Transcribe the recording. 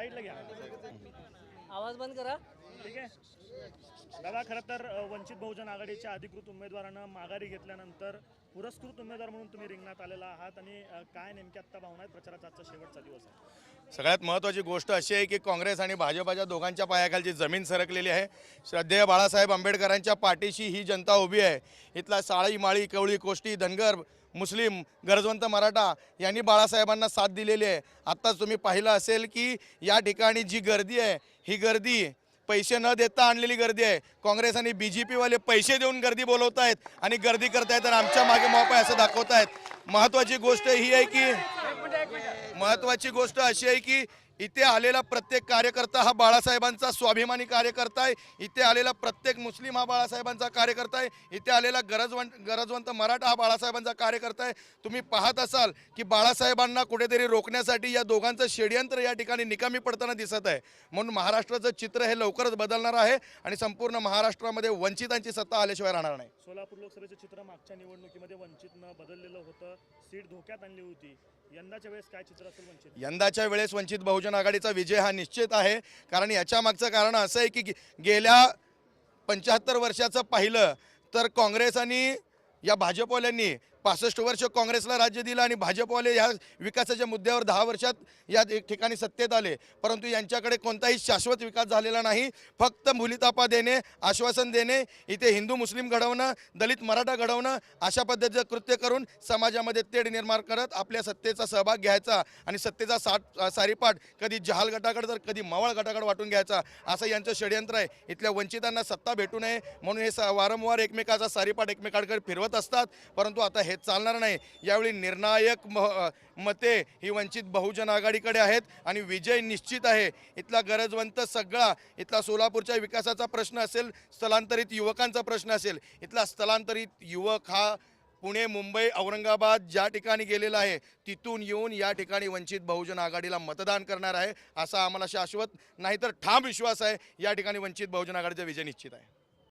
साईडला घ्या. आवाज बंद करा. ठीक आहे? दादा खरं तर वंचित बहुजन आघाडीच्या अधिकृत उमेदवारानं माघारी घेतल्यानंतर पुरस्कृत उमेदवार म्हणून तुम्ही रिंगणात आलेला आहात आणि काय नेमकी आत्ता भावना आहेत? प्रचाराचा आजचा शेवटचा दिवस आहे. सगळ्यात महत्त्वाची गोष्ट अशी आहे की काँग्रेस आणि भाजपाच्या दोघांच्या पायाखालची जमीन सरकलेली आहे. श्रद्धेय बाळासाहेब आंबेडकरांच्या पाठीशी ही जनता उभी आहे. इथला साळी माळी कवळी कोष्टी धनगर मुस्लिम गरजवंत मराठा यांनी बाळासाहेबांना साथ दिलेली आहे. आत्ताच तुम्ही पाहिलं असेल की या ठिकाणी जी गर्दी आहे ही गर्दी पैसे न देता आणलेली गर्दी आहे. काँग्रेस आणि बी जे पीवाले पैसे देऊन गर्दी बोलवत आहेत आणि गर्दी करतायत आणि आमच्या मागे मॉप आहे असं दाखवत आहेत महत्त्वाची गोष्ट ही आहे की महत्त्वाची गोष्ट अशी आहे की इथे आलेला प्रत्येक कार्यकर्ता हा बाळासाहेबांचा स्वाभिमानी कार्यकर्ता आहे. इथे आलेला प्रत्येक मुस्लिम हा बाळासाहेबांचा कार्यकर्ता आहे. इथे आलेला गरजवंत गरजवंत मराठा हा बाळासाहेबांचा कार्यकर्ता आहे. तुम्ही पाहत असाल की बाळासाहेबांना कुठेतरी रोखण्यासाठी या दोघांचं षडयंत्र या ठिकाणी निकामी पडताना दिसत आहे. म्हणून महाराष्ट्राचं चित्र हे लवकरच बदलणार आहे आणि संपूर्ण महाराष्ट्रामध्ये वंचितांची सत्ता आल्याशिवाय राहणार नाही. सोलापूर लोकसभेचं चित्र मागच्या निवडणुकीमध्ये वंचितनं बदललेलं होतं. सीट धोक्यात आणली होती. यंदाच्या वेळेस काय चित्र असेल वंचित? यंदाच्या वेळेस वंचित बहुजन आघाडीचा विजय हा निश्चित आहे. कारण याच्या मागचं कारण असं आहे की गेल्या पंच्याहत्तर वर्षाचं पाहिलं तर काँग्रेस आणि या भाजपवाल्यांनी पासष्ट वर्ष काँग्रेसला राज्य दिलं आणि भाजपवाले ह्या विकासाच्या मुद्द्यावर दहा वर्षात या ठिकाणी सत्तेत आले. परंतु यांच्याकडे कोणताही शाश्वत विकास झालेला नाही. फक्त मुलीतापा देणे आश्वासन देणे इथे हिंदू मुस्लिम घडवणं दलित मराठा घडवणं अशा पद्धतीचं कृत्य करून समाजामध्ये तेढ निर्माण करत आपल्या सत्तेचा सहभाग घ्यायचा आणि सत्तेचा साठ सारीपाठ कधी जहाल गटाकडे तर कधी मवाळ गटाकडे वाटून घ्यायचा. असं यांचं षडयंत्र आहे. इथल्या वंचितांना सत्ता भेटू नये म्हणून हे स- वारंवार एकमेकाचा सारीपाठ एकमेकांकडे फिरवत असतात. परंतु आता हे चालणार नाही. यावेळी निर्णायक म मते ही वंचित बहुजन आघाडीकडे आहेत आणि विजय निश्चित आहे. इथला गरजवंत सगळा इथला सोलापूरच्या विकासाचा प्रश्न असेल स्थलांतरित युवकांचा प्रश्न असेल इथला स्थलांतरित युवक हा पुणे मुंबई औरंगाबाद ज्या ठिकाणी गेलेला आहे तिथून येऊन या ठिकाणी वंचित बहुजन आघाडीला मतदान करणार आहे असा आम्हाला शाश्वत नाहीतर ठाम विश्वास आहे या ठिकाणी वंचित बहुजन आघाडीचा विजय निश्चित आहे.